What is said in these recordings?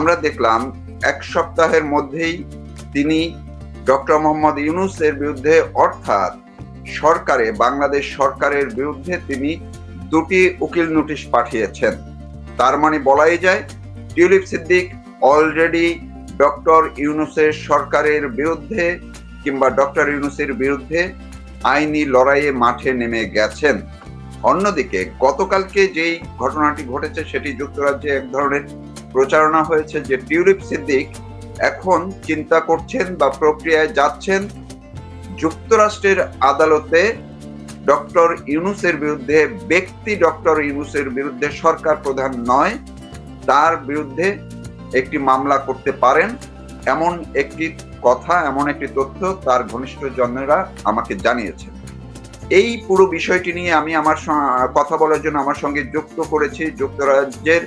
আমরা দেখলাম এক সপ্তাহের মধ্যেই তিনি ডক্টর মোহাম্মদ ইউনুসের বিরুদ্ধে, অর্থাৎ সরকারে, বাংলাদেশ সরকারের বিরুদ্ধে তিনি দুটি উকিল নোটিশ পাঠিয়েছেন। তার মানে বলাই যায়, টিউলিপ সিদ্দিক অলরেডি ডক্টর ইউনুসের সরকারের বিরুদ্ধে কিংবা ডক্টর ইউনুসের বিরুদ্ধে আইনি লড়াইয়ে মাঠে নেমে গেছেন। অন্যদিকে গতকালকে যেই ঘটনাটি ঘটেছে, সেটি যুক্তরাজ্যে এক ধরনের প্রচারণা হয়েছে যে টিউলিপ সিদ্দিক এখন চিন্তা করছেন বা প্রক্রিয়ায় যাচ্ছেন যুক্তরাষ্ট্রের আদালতে ডক্টর ইউনুসের বিরুদ্ধে, ব্যক্তি ডক্টর ইউনুসের বিরুদ্ধে সরকার প্রধান নয়, তার বিরুদ্ধে একটি মামলা করতে পারেন। এমন একটি কথা, এমন একটি তথ্য তার ঘনিষ্ঠ জনেরা আমাকে জানিয়েছেন। এই পুরো বিষয়টি নিয়ে আমি আমার কথা বলার জন্য আমার সঙ্গে যুক্ত করেছি যুক্তরাজ্যের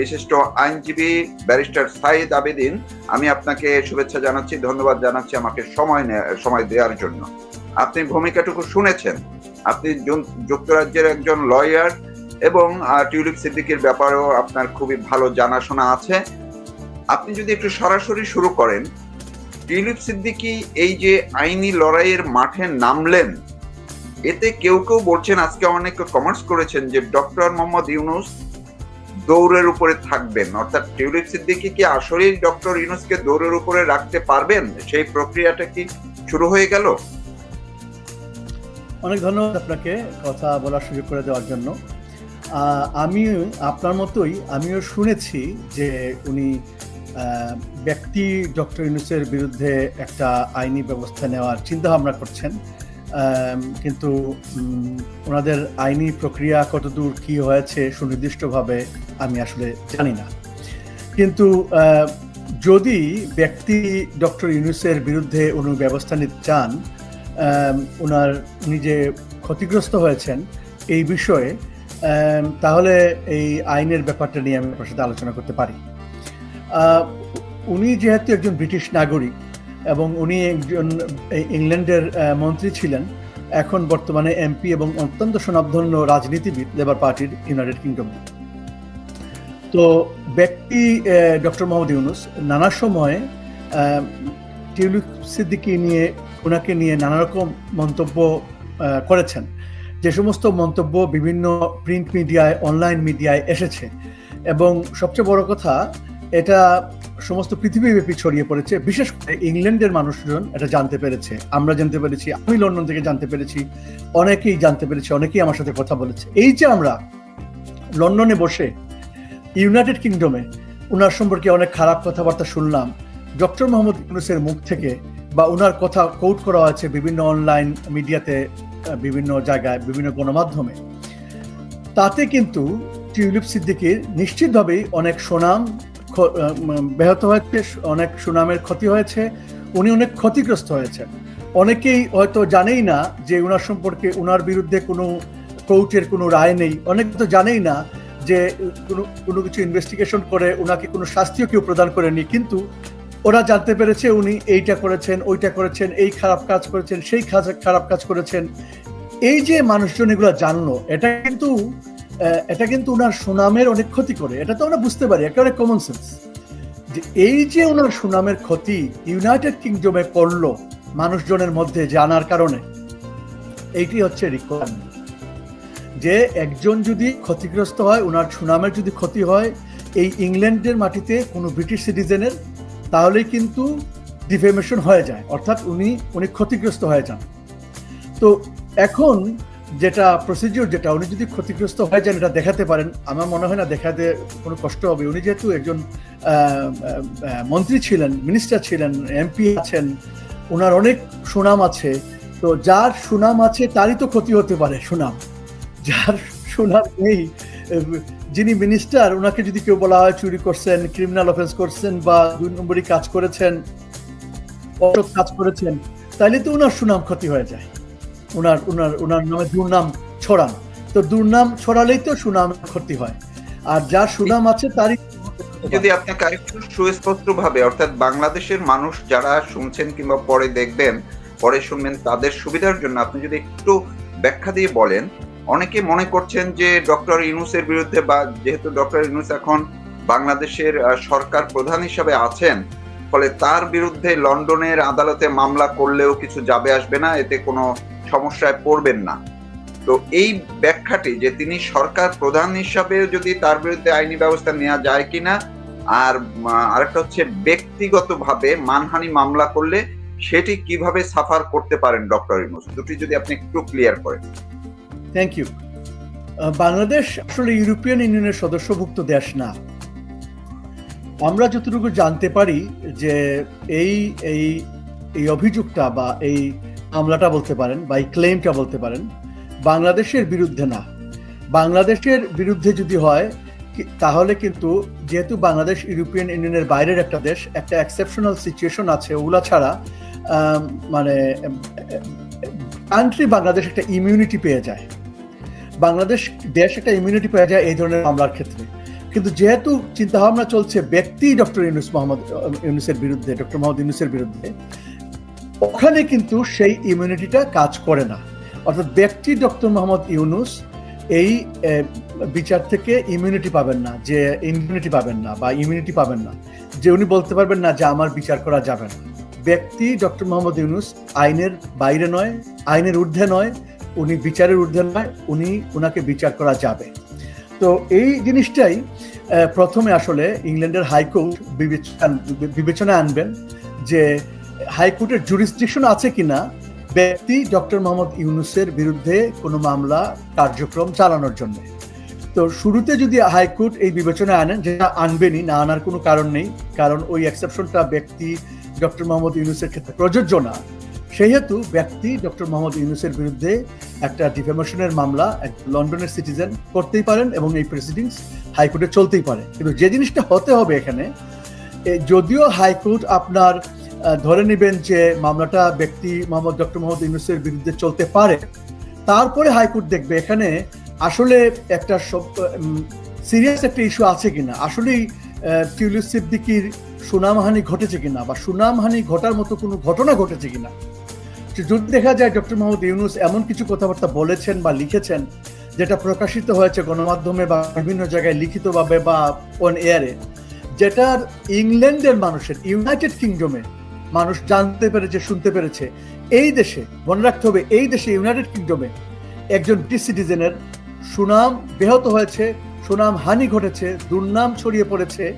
বিশিষ্ট আইনজীবী ব্যারিস্টার সাইদ আবেদিন, আমি আপনাকে শুভেচ্ছা জানাচ্ছি, ধন্যবাদ জানাচ্ছি আমাকে সময় সময় দেওয়ার জন্য। আপনি ভূমিকাটুকু শুনেছেন। আপনি যুক্তরাজ্যের একজন লয়ার এবং টিউলিপ সিদ্দিকের ব্যাপারেও আপনার খুবই ভালো জানাশোনা আছে। আপনি যদি একটু সরাসরি শুরু করেন, টিউলিপ সিদ্দিকি এই যে আইনি লড়াইয়ের মাঠে নামলেন, এতে কেউ কেউ বলছেন, আজকে অনেক কমার্স করেছেন যে ডক্টর মোহাম্মদ ইউনুস দৌড়ের উপরে থাকবেন। অর্থাৎ টিউলিপ সিদ্দিকি কি আসলেই ডক্টর ইউনুসকে দৌড়ের উপরে রাখতে পারবেন? সেই প্রক্রিয়াটা কি শুরু হয়ে গেল? অনেক ধন্যবাদ আপনাকে কথা বলার সুযোগ করে দেওয়ার জন্য। আমি আপনার মতোই আমিও শুনেছি যে উনি ব্যক্তি ডক্টর ইউনুসের বিরুদ্ধে একটা আইনি ব্যবস্থা নেওয়ার চিন্তা ভাবনা করছেন। কিন্তু ওনাদের আইনি প্রক্রিয়া কতদূর কি হয়েছে সুনির্দিষ্টভাবে আমি আসলে জানি না। কিন্তু যদি ব্যক্তি ডক্টর ইউনুসের বিরুদ্ধে উনি ব্যবস্থা নিতে চান ওনার নিজে ক্ষতিগ্রস্ত হয়েছেন এই বিষয়ে তাহলে এই আইনের ব্যাপারটা নিয়ে আমি আপনার সাথে আলোচনা করতে পারি। উনি যেহেতু একজন ব্রিটিশ নাগরিক এবং উনি একজন ইংল্যান্ডের মন্ত্রী ছিলেন। এখন বর্তমানে এমপি এবং অত্যন্ত সুনামধন্য রাজনীতিবিদ লেবার পার্টির ইউনাইটেড কিংডম তো ব্যক্তি ডক্টর মোহাম্মদ ইউনুস, নানা সময়ে টিউলিপ সিদ্দিকি নিয়ে ওনাকে নিয়ে নানা রকম মন্তব্য করেছেন। যে সমস্ত মন্তব্য বিভিন্ন প্রিন্ট মিডিয়ায় অনলাইন মিডিয়ায় এসেছে। এবং সবচেয়ে বড় কথা, এটা সমস্ত পৃথিবীব্যাপী ছড়িয়ে পড়েছে, বিশেষ করে ইংল্যান্ডের মানুষজন এটা জানতে পেরেছে, আমরা জানতে পেরেছি, আমি লন্ডন থেকে জানতে পেরেছি, অনেকেই জানতে পেরেছি, অনেকেই আমার সাথে কথা বলেছে। এই যে আমরা লন্ডনে বসে ইউনাইটেড কিংডমে ওনার সম্পর্কে অনেক খারাপ কথাবার্তা শুনলাম, ডক্টর মোহাম্মদ ইউনুসের মুখ থেকে বা ওনার কথা কোট করা হয়েছে বিভিন্ন অনলাইন মিডিয়াতে, বিভিন্ন জায়গায়, বিভিন্ন গণমাধ্যমে। তাতে কিন্তু টিউলিপ সিদ্দিকির নিশ্চিতভাবেই অনেক সুনাম ব্যাহত হয়েছে, অনেক সুনামের ক্ষতি হয়েছে, উনি অনেক ক্ষতিগ্রস্ত হয়েছেন অনেকেই হয়তো জানেই না যে ওনার সম্পর্কে ওনার বিরুদ্ধে কোনো কোর্টের কোনো রায় নেই। অনেকে তো জানেই না যে কোনো কোনো কিছু ইনভেস্টিগেশন করে ওনাকে কোনো শাস্তিও কেউ প্রদান করেনি। কিন্তু ওরা জানতে পেরেছে উনি এইটা করেছেন, ওইটা করেছেন, এই খারাপ কাজ করেছেন, সেই খারাপ কাজ করেছেন। এই যে মানুষজন এগুলো জানলো, এটা কিন্তু এটা কিন্তু ওনার সুনামের অনেক ক্ষতি করে। এটা তো আমরা বুঝতে পারি, একেবারে কমন সেন্স যে এই যে ওনার সুনামের ক্ষতি ইউনাইটেড কিংডমে করল মানুষজনের মধ্যে জানার কারণে, এইটি হচ্ছে রিকোয়ারমেন্ট যে একজন যদি ক্ষতিগ্রস্ত হয়, ওনার সুনামের যদি ক্ষতি হয়, এই ইংল্যান্ডের মাটিতে কোনো ব্রিটিশ সিটিজেনের, তাহলেই কিন্তু ডিফেমেশন হয়ে যায়। অর্থাৎ উনি উনি ক্ষতিগ্রস্ত হয়ে যান। তো এখন যেটা প্রসিডিওর যেটা উনি যদি ক্ষতিগ্রস্ত হয়ে যান, এটা দেখাতে পারেন। আমার মনে হয় না দেখাতে কোনো কষ্ট হবে। উনি যেহেতু একজন মন্ত্রী ছিলেন মিনিস্টার ছিলেন এমপি আছেন ওনার অনেক সুনাম আছে। তো যার সুনাম আছে, তারই তো ক্ষতি হতে পারে, সুনাম। যার সুনাম নেই, যিনি মিনিস্টার ওনাকে যদি কেউ বলা হয় চুরি করছেন ক্রিমিনাল অফেন্স করছেন বা দুই নম্বরই কাজ করেছেন কাজ করেছেন, তাইলে তো ওনার সুনাম ক্ষতি হয়ে যায়। ওনার ওনার ওনার নামে দুর্নাম ছড়ান। তো দুর্নাম ছড়ালেই তো সুনাম ক্ষতি হয়। আর যার সুনাম আছে তারই যদি আপনাকে আরেকটু সুস্পষ্ট ভাবে অর্থাৎ বাংলাদেশের মানুষ যারা শুনছেন কিংবা পরে দেখবেন, পরে শুনবেন, তাদের সুবিধার জন্য আপনি যদি একটু ব্যাখ্যা দিয়ে বলেন, অনেকে মনে করছেন যে ডক্টর ইউনুসের বিরুদ্ধে বা যেহেতু ডক্টর ইউনুস এখন বাংলাদেশের সরকার প্রধান হিসাবে আছেন, ফলে তার বিরুদ্ধে লন্ডনের আদালতে মামলা করলেও কিছু যাবে আসবে না, এতে কোনো সমস্যায় পড়বেন না। তো এই ব্যাখ্যাটি যে তিনি সরকার প্রধান হিসাবে যদি তার বিরুদ্ধে আইনি ব্যবস্থা নেওয়া যায় কিনা, আর আরেকটা হচ্ছে ব্যক্তিগতভাবে মানহানি মামলা করলে সেটি কীভাবে সাফার করতে পারেন ডক্টর ইউনুস? দুটি যদি আপনি একটু ক্লিয়ার করেন। থ্যাংক ইউ বাংলাদেশ আসলে ইউরোপিয়ান ইউনিয়নের সদস্যভুক্ত দেশ না। আমরা যতটুকু জানতে পারি যে এই এই এই অভিযোগটা বা এই মামলাটা বলতে পারেন বা এই ক্লেমটা বলতে পারেন, বাংলাদেশের বিরুদ্ধে না। বাংলাদেশের বিরুদ্ধে যদি হয় তাহলে কিন্তু যেহেতু বাংলাদেশ ইউরোপিয়ান ইউনিয়নের বাইরের একটা দেশ, একটা এক্সেপশনাল সিচুয়েশন আছে, ওগুলা ছাড়া মানে কান্ট্রি বাংলাদেশ একটা ইমিউনিটি পেয়ে যায়। বাংলাদেশ দেশ একটা ইমিউনিটি পেয়ে যায় এই ধরনের মামলার ক্ষেত্রে। কিন্তু যেহেতু চিন্তাভাবনা চলছে ব্যক্তি ডক্টর ইউনুস মোহাম্মদ, ইউনুসের বিরুদ্ধে, ডক্টর মোহাম্মদ ইউনুসের বিরুদ্ধে ওখানে কিন্তু সেই ইমিউনিটিটা কাজ করে না। অর্থাৎ ব্যক্তি ডক্টর মোহাম্মদ ইউনুস এই বিচার থেকে ইমিউনিটি পাবেন না, যে ইমিউনিটি পাবেন না বা ইমিউনিটি পাবেন না, যে উনি বলতে পারবেন না যে আমার বিচার করা যাবে না। ব্যক্তি ডক্টর মোহাম্মদ ইউনুস আইনের বাইরে নয়, আইনের ঊর্ধ্বে নয়, উনি বিচারের ঊর্ধ্বে নয়, উনি ওনাকে বিচার করা যাবে। তো এই জিনিসটাই প্রথমে আসলে ইংল্যান্ডের হাইকোর্ট বিবেচনা- আনবেন যে হাইকোর্টের জুরিসডিকশন আছে কিনা, ব্যক্তি ডক্টর মোহাম্মদ ইউনুসের বিরুদ্ধে কোনো মামলা, কার্যক্রম চালানোর জন্য। তো শুরুতে যদি হাইকোর্ট এই বিবেচনায় আনেন যেটা আনবেনই, না আনার কোনো কারণ নেই, কারণ ওই এক্সেপশনটা ব্যক্তি ডক্টর মোহাম্মদ ইউনুসের ক্ষেত্রে প্রযোজ্য না। সেহেতু ব্যক্তি ডক্টর মোহাম্মদ ইউনুসের বিরুদ্ধে একটা ডিফেমেশনের মামলা এক লন্ডনের সিটিজেন করতেই পারেন এবং এই প্রসিডিংস হাইকোর্টে চলতেই পারে। কিন্তু যে জিনিসটা হতে হবে এখানে যদিও হাইকোর্ট আপনার ধরে নেবেন যে মামলাটা ব্যক্তি মোহাম্মদ ডক্টর মোহাম্মদ ইউনুসের বিরুদ্ধে চলতে পারে। তারপরে হাইকোর্ট দেখবে এখানে আসলে একটা সিরিয়াস একটা ইস্যু আছে কিনা। আসলেই টিউলিপ সিদ্দিকির সুনামহানি ঘটেছে কিনা বা সুনামহানি ঘটার মতো কোনো ঘটনা ঘটেছে কিনা। যদি দেখা যায় ডক্টর মোহাম্মদ ইউনুস এমন কিছু কথাবার্তা বলেছেন বা লিখেছেন, যেটা প্রকাশিত হয়েছে গণমাধ্যমে বা বিভিন্ন জায়গায় লিখিতভাবে বা অন এয়ারে যেটার ইংল্যান্ডের মানুষের, ইউনাইটেড কিংডমে মানুষ জানতে পেরেছে, শুনতে পেরেছে। এই দেশে, মনে রাখতে হবে, এই দেশে ইউনাইটেড কিংডমে একজন ব্রিটিশ সিটিজেনের সুনাম ব্যাহত হয়েছে, সুনাম হানি ঘটেছে, দুর্নাম ছড়িয়ে পড়েছে।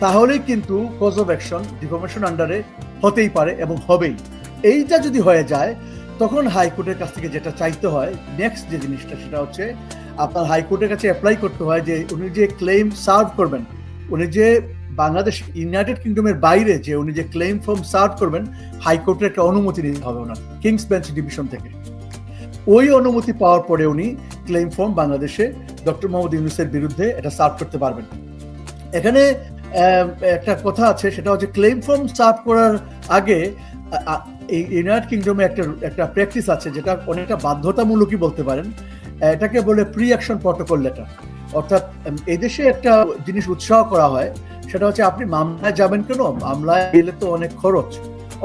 তাহলেই কিন্তু কজ অফ অ্যাকশন ডিফরমেশন আন্ডারে হতেই পারে এবং হবেই। এইটা যদি হয়ে যায়, তখন হাইকোর্টের কাছ থেকে যেটা চাইতে হয় নেক্সট যে জিনিসটা, সেটা হচ্ছে আপনার হাইকোর্টের কাছে অ্যাপ্লাই করতে হয় যে উনি যে ক্লেম সার্ভ করবেন, উনি যে বাংলাদেশ ইউনাইটেড কিংডমের বাইরে যে উনি যে ক্লেম ফর্ম সার্ভ করবেন, হাইকোর্টের একটা অনুমতি নিতে হবে ওনার, কিংস বেঞ্চ ডিভিশন থেকে। ওই অনুমতি পাওয়ার পরে উনি ক্লেম ফর্ম বাংলাদেশে ডক্টর মোহাম্মদ ইউনুসের বিরুদ্ধে এটা সার্ভ করতে পারবেন। এখানে একটা কথা আছে, সেটা হচ্ছে ক্লেম ফর্ম সার্ভ করার আগে এই ইউনাইটেড কিংডমে একটা একটা প্র্যাকটিস আছে, যেটা অনেকটা বাধ্যতামূলকই বলতে পারেন। এটাকে বলে প্রি অ্যাকশন প্রটোকল লেটার অর্থাৎ এদেশে একটা জিনিস উৎসাহ করা হয়, সেটা হচ্ছে আপনি মামলায় যাবেন কেন? মামলায় গেলে তো অনেক খরচ,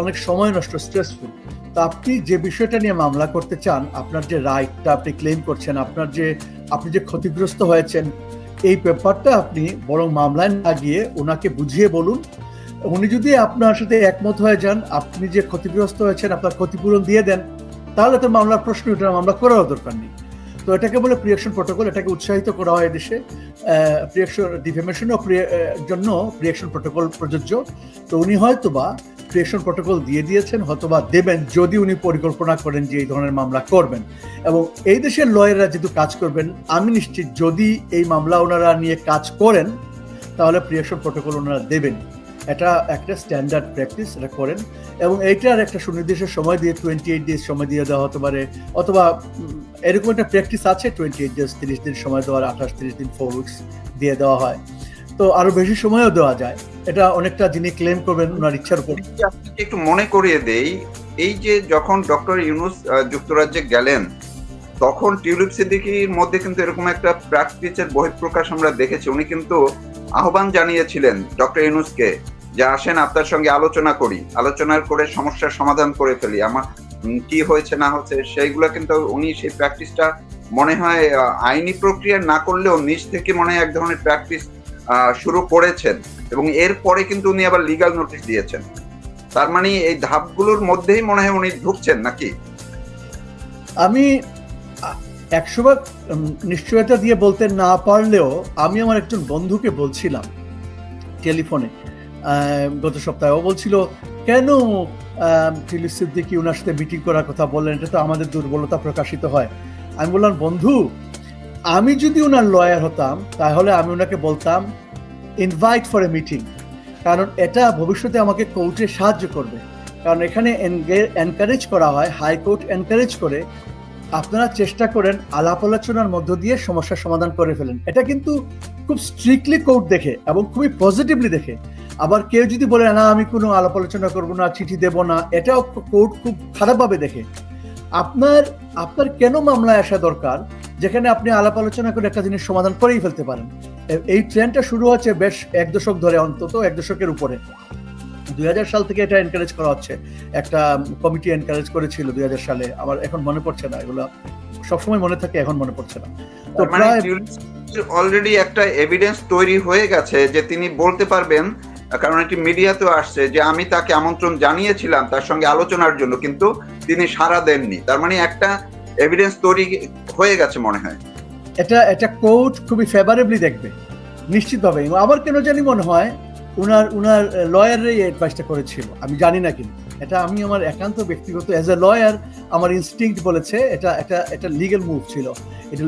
অনেক সময় নষ্ট স্ট্রেসফুল তো আপনি যে বিষয়টা নিয়ে মামলা করতে চান, আপনার যে রাইটটা আপনি ক্লেম করছেন, আপনার যে, আপনি যে ক্ষতিগ্রস্ত হয়েছেন, এই ব্যাপারটা আপনি বরং মামলায় না গিয়ে ওনাকে বুঝিয়ে বলুন। উনি যদি আপনার সাথে একমত হয়ে যান, আপনি যে ক্ষতিগ্রস্ত হয়েছেন, আপনার ক্ষতিপূরণ দিয়ে দেন, তাহলে তো মামলার প্রশ্ন ওঠে মামলা করারও দরকার নেই। তো এটাকে বলে প্রিয়াকশন প্রটোকল এটাকে উৎসাহিত করা হয় দেশে প্রিয়াকশন ডিফেমেশনও জন্য প্রিয়াকশন প্রোটোকল প্রযোজ্য। তো উনি হয়তো বা প্রিয়াকশন প্রটোকল দিয়ে দিয়েছেন, হয়তোবা দেবেন যদি উনি পরিকল্পনা করেন যে এই ধরনের মামলা করবেন। এবং এই দেশের লয়াররা যেহেতু কাজ করবেন, আমি নিশ্চিত যদি এই মামলা ওনারা নিয়ে কাজ করেন, তাহলে প্রিয়াকশন প্রটোকল ওনারা দেবেন এটা একটা স্ট্যান্ডার্ড প্র্যাকটিস এটা করেন। এবং এইটার একটা সুনির্দিষ্ট সময় দিয়ে টোয়েন্টি এইট ডেজ সময় দিয়ে দেওয়া হতে পারে। অথবা এরকম একটা প্র্যাকটিস আছে টোয়েন্টি এইট ডেজ তিরিশ দিন সময় দেওয়ার, আঠাশ, তিরিশ দিন ফোর উইকস দিয়ে দেওয়া হয়। তো আরও বেশি সময়ও দেওয়া যায়। এটা অনেকটা যিনি ক্লেম করবেন ওনার ইচ্ছার উপর। একটু মনে করিয়ে দেই, এই যে যখন ডক্টর ইউনুস যুক্তরাজ্যে গেলেন, তখন টিউলিপ সিদ্দিকির মধ্যে কিন্তু এরকম একটা প্র্যাকটিসের বহিঃপ্রকাশ আমরা দেখেছি। উনি কিন্তু আহ্বান জানিয়েছিলেন ডক্টর ইউনুসকে যে আসেন আপনার সঙ্গে আলোচনা করি। আলোচনা করে সমস্যার সমাধান করে ফেলি। আমার কি হয়েছে না হচ্ছে সেইগুলো কিন্তু উনি সেই প্র্যাকটিসটা মনে হয় আইনি প্রক্রিয়া না করলেও নিজ থেকে মনে হয় এক ধরনের প্র্যাকটিস শুরু করেছেন এবং এরপরে কিন্তু উনি আবার লিগাল নোটিশ দিয়েছেন। তার মানে এই ধাপগুলোর মধ্যেই মনে হয় উনি ঢুকছেন নাকি? আমি একশো বার উম, নিশ্চয়তা দিয়ে বলতে না পারলেও আমি আমার একজন বন্ধুকে বলছিলাম টেলিফোনে। গত সপ্তাহে ও বলছিল, কেন ফিলিপ সিদ্দিকি ওনার সাথে মিটিং করার কথা বললেন? এটা তো আমাদের দুর্বলতা প্রকাশিত হয়। আমি বললাম, বন্ধু, আমি যদি ওনার লয়ার হতাম, তাহলে আমি ওনাকে বলতাম ইনভাইট ফর এ মিটিং কারণ এটা ভবিষ্যতে আমাকে কোর্টে সাহায্য করবে। কারণ এখানে এনকারেজ করা হয় হাইকোর্ট এনকারেজ করে, আপনারা চেষ্টা করেন আলাপ আলোচনার মধ্য দিয়ে সমস্যার সমাধান করে ফেলেন। এটা কিন্তু খুব স্ট্রিক্টলি কোর্ট দেখে এবং খুবই পজিটিভলি দেখে। আবার কেউ যদি বলে না আমি কোনো আলাপ আলোচনা করব না চিঠি দেব না এটাও কোর্ট খুব খারাপভাবে দেখে। আপনার আপনার কেন মামলায় আসা দরকার? যেখানে আপনি আলাপ আলোচনা করে একটা জিনিস সমাধান করেই ফেলতে পারেন। এই ট্রেন্ডটা শুরু হচ্ছে বেশ এক দশক ধরে অন্তত এক দশকের উপরে। দুই হাজার সাল থেকে এটা এনকারেজ করা হচ্ছে। একটা কমিটি এনকারেজ করেছিল দুই হাজার সালে। আমার এখন মনে পড়ছে না এগুলো সবসময় মনে থাকে এখন মনে পড়ছে না। তো মানে অলরেডি একটা এভিডেন্স তৈরি হয়ে গেছে যে তিনি বলতে পারবেন কারণ একটি মিডিয়াতেও আসছে যে আমি তাকে আমন্ত্রণ জানিয়েছিলাম তার সঙ্গে আলোচনার জন্য, কিন্তু তিনি সাড়া দেননি। তার মানে একটা এভিডেন্স তৈরি হয়ে গেছে মনে হয়। এটা এটা কোর্ট খুবই ফেভারেবলি দেখবে, নিশ্চিতভাবে। আমার কেন জানি মনে হয়, উনার উনার লয়াররাই অ্যাডভাইসটা করেছিল। আমি জানি না কিন্তু। এটা আমি আমার একান্ত ব্যক্তিগত অ্যাজ এ লয়ার আমার ইনস্টিংক্ট বলেছে, এটা এটা এটা লিগেল মুভ ছিল। এটা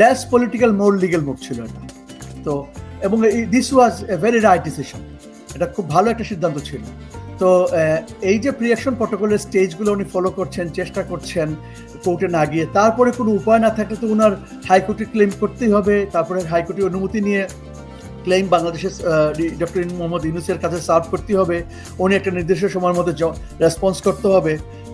less political more legal move ছিল এটা। তো, এবং this was a very right decision এটা খুব ভালো একটা সিদ্ধান্ত ছিল। তো এই যে প্রিয়াকশন প্রটোকলের স্টেজগুলো উনি ফলো করছেন, চেষ্টা করছেন কোর্টে না গিয়ে, তারপরে কোনো উপায় না থাকলে তো ওনার হাইকোর্টে ক্লেম করতেই হবে, তারপরে হাইকোর্টের অনুমতি নিয়ে ক্লেম বাংলাদেশের ডক্টর মোহাম্মদ ইউনুসের কাছে সার্ভ করতে হবে। উনি একটা নির্দিষ্ট সময়ের মধ্যে রেসপন্স করতে হবে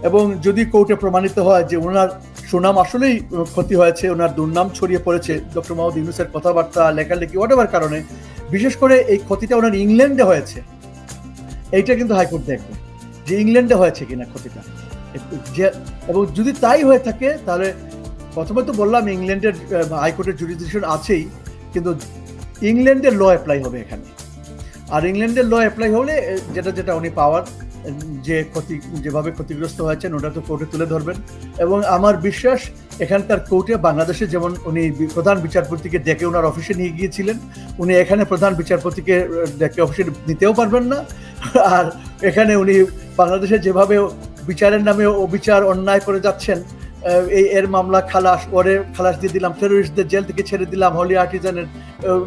এবং যদি কোর্টে প্রমাণিত হয় যে ওনার সুনাম আসলেই ক্ষতি হয়েছে ওনার দুর্নাম ছড়িয়ে পড়েছে ডক্টর মোহাম্মদ ইউনুসের কথাবার্তা, লেখালেখি হোয়াট কারণে বিশেষ করে এই ক্ষতিটা ওনার ইংল্যান্ডে হয়েছে। এইটা কিন্তু হাইকোর্ট দেখবে যে ইংল্যান্ডে হয়েছে কিনা ক্ষতিটা। যে, এবং যদি তাই হয়ে থাকে, তাহলে প্রথমে তো বললাম ইংল্যান্ডের হাইকোর্টের জুডিসিশন আছেই, কিন্তু ইংল্যান্ডের ল অ্যাপ্লাই হবে এখানে। আর ইংল্যান্ডের ল অ্যাপ্লাই হলে যেটা যেটা উনি পাওয়ার যে ক্ষতি, যেভাবে ক্ষতিগ্রস্ত হয়েছেন, ওটা তো কোর্টে তুলে ধরবেন। এবং আমার বিশ্বাস, এখানকার কোর্টে বাংলাদেশে যেমন উনি প্রধান বিচারপতিকে ডেকে ওনার অফিসে নিয়ে গিয়েছিলেন, উনি এখানে প্রধান বিচারপতিকে ডেকে অফিসে নিতেও পারবেন না। আর এখানে উনি বাংলাদেশে যেভাবে বিচারের নামে অবিচার, অন্যায় করে যাচ্ছেন এই, এর মামলা খালাস, ওরে খালাস দিয়ে দিলাম টেরোরিস্টদের জেল থেকে ছেড়ে দিলাম হলি আর্টিজানের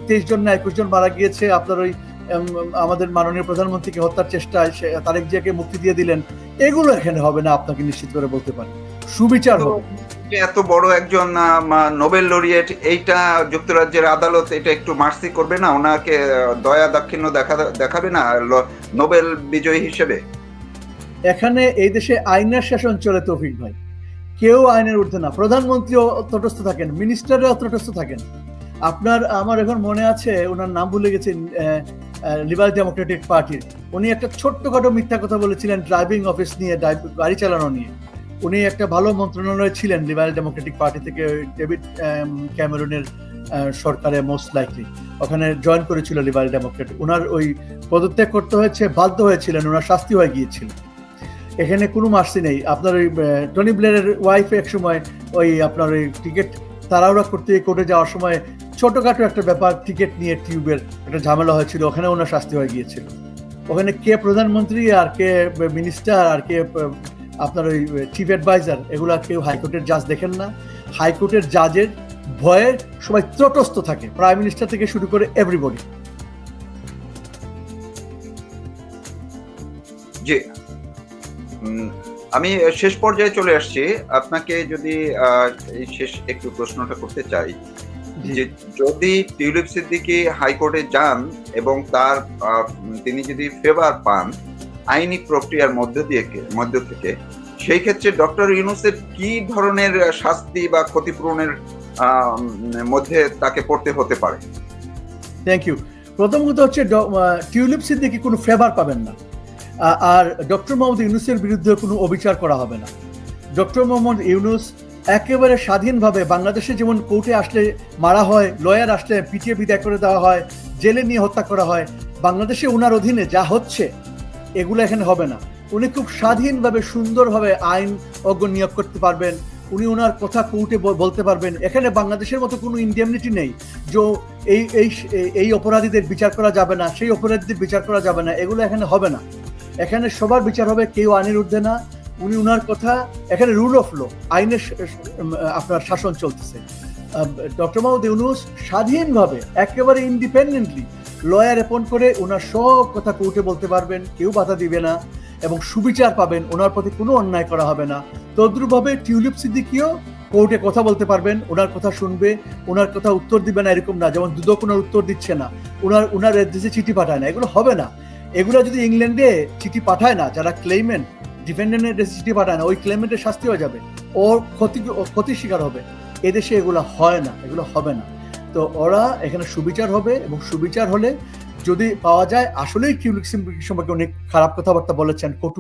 তেইশ জন না একুশ জন মারা গিয়েছে, আপনার ওই আমাদের মাননীয় প্রধানমন্ত্রীকে হত্যার চেষ্টায় তারেক জিয়াকে মুক্তি দিয়ে দিলেন এগুলো এখানে হবে না আপনাকে নিশ্চিত করে বলতে পারি। সুবিচার হবে। এত বড় একজন নোবেল লরিয়েট এইটা যুক্তরাজ্যের আদালত এটা একটু মার্সি করবে না? ওনাকে দয়া দাক্ষিণ্য দেখা দেখাবে না নোবেল বিজয়ী হিসেবে? এখানে এই দেশে আইনের শাসন চলে তৌফিক ভাই। কেউ আইনের ঊর্ধ্বে না। প্রধানমন্ত্রীও তটস্থ থাকেন মিনিস্টাররাও তটস্থ থাকেন। আপনার আমার এখন মনে আছে ওনার নাম ভুলে গেছেন লিবারেল ডেমোক্রেটিক পার্টির উনি একটা ছোট্টখাটো মিথ্যা কথা বলেছিলেন ড্রাইভিং অফিস নিয়ে গাড়ি চালানো নিয়ে। উনি একটা ভালো মন্ত্রণালয়ে ছিলেন লিবারেল ডেমোক্রেটিক পার্টি থেকে ডেভিড ক্যামেরনের সরকারে মোস্ট লাইকলি ওখানে জয়েন করেছিল লিবারেল ডেমোক্রেট ওনার ওই পদত্যাগ করতে হয়েছে, বাধ্য হয়েছিলেন ওনার শাস্তি হয়ে গিয়েছিল। এখানে কোনো মার্সি নেই। আপনার ওই টনি ব্লেয়ারের ওয়াইফ এক সময় ওই আপনার ওই টিকিট তাড়াহুড়া করতে কোর্টে যাওয়ার সময় ছোটখাটো একটা ব্যাপার টিকিট নিয়ে টিউবের একটা ঝামেলা হয়েছিল, ওখানে ওনার শাস্তি হয়ে গিয়েছিল। ওখানে কে প্রধানমন্ত্রী আর কে মিনিস্টার আর কে আপনার ওই চিফ অ্যাডভাইজার এগুলা কেউ হাইকোর্টের জাজ দেখেন না। হাইকোর্টের জাজের ভয়ে সবাই ত্রটস্থ থাকে প্রাইম মিনিস্টার থেকে শুরু করে এভরিবডি জি। আমি শেষ পর্যায়ে চলে আসছি। আপনাকে যদি শেষ একটু প্রশ্নটা করতে চাই যে যদি টিউলিপ সিদ্দিকি হাইকোর্টে যান এবং তার তিনি যদি ফেভার পান আইনি প্রক্রিয়ার মধ্য দিয়ে মধ্য থেকে, সেই ক্ষেত্রে ডক্টর ইউনুসের কি ধরনের শাস্তি বা ক্ষতিপূরণের মধ্যে তাকে পড়তে হতে পারে? থ্যাংক ইউ প্রথম কথা হচ্ছে টিউলিপ সিদ্দিকি কোনো ফেভার পাবেন না। আর ডক্টর মোহাম্মদ ইউনুসের বিরুদ্ধে কোনো অবিচার করা হবে না। ডক্টর মোহাম্মদ ইউনুস একেবারে স্বাধীনভাবে বাংলাদেশে যেমন কোর্টে আসলে মারা হয়, লয়ার আসলে পিটিয়ে বিদায় করে দেওয়া হয়, জেলে নিয়ে হত্যা করা হয়, বাংলাদেশে ওনার অধীনে যা হচ্ছে, এগুলো এখানে হবে না। উনি খুব স্বাধীনভাবে সুন্দরভাবে আইন অজ্ঞ নিয়োগ করতে পারবেন, উনি ওনার কথা কোর্টে বলতে পারবেন। এখানে বাংলাদেশের মতো কোনো ইন্ডিয়ামনিটি নেই, যে এই এই এই অপরাধীদের বিচার করা যাবে না, সেই অপরাধীদের বিচার করা যাবে না, এগুলো এখানে হবে না। এখানে সবার বিচার হবে, কেউ আইনের ঊর্ধ্বে না উনি উনার কথা, এখানে রুল অফ ল আইনের আপনার শাসন চলতেছে। ডক্টর মাহমুদ ইউনুস স্বাধীনভাবে, একেবারে ইন্ডিপেন্ডেন্টলি লয়ার অ্যাপয়েন্ট করে ওনার সব কথা কোর্টে বলতে পারবেন, কেউ বাধা দিবে না এবং সুবিচার পাবেন ওনার প্রতি কোনো অন্যায় করা হবে না। তদ্রুপভাবে টিউলিপ সিদ্দিকিও কোর্টে কথা বলতে পারবেন ওনার কথা শুনবে ওনার কথা উত্তর দিবে না, এরকম না, যেমন দুদক ওনার উত্তর দিচ্ছে না ওনার ওনার দেশে চিঠি পাঠায় না, এগুলো হবে না। এগুলো যদি ইংল্যান্ডে চিঠি পাঠায় না, যারা ক্লেইমেন্ট ডিফেন্ডেন্টের রেজিস্ট্রি পাঠায় না, ওই ক্লেমেন্টের শাস্তি হয়ে যাবে। ওর ক্ষতি ক্ষতির শিকার হবে। এদেশে এগুলো হয় না, এগুলো হবে না। তো ওরা এখানে সুবিচার হবে এবং সুবিচার হলে যদি পাওয়া যায়, আসলেই কিউলিক সম্পর্কে অনেক খারাপ কথাবার্তা বলেছেন, কটু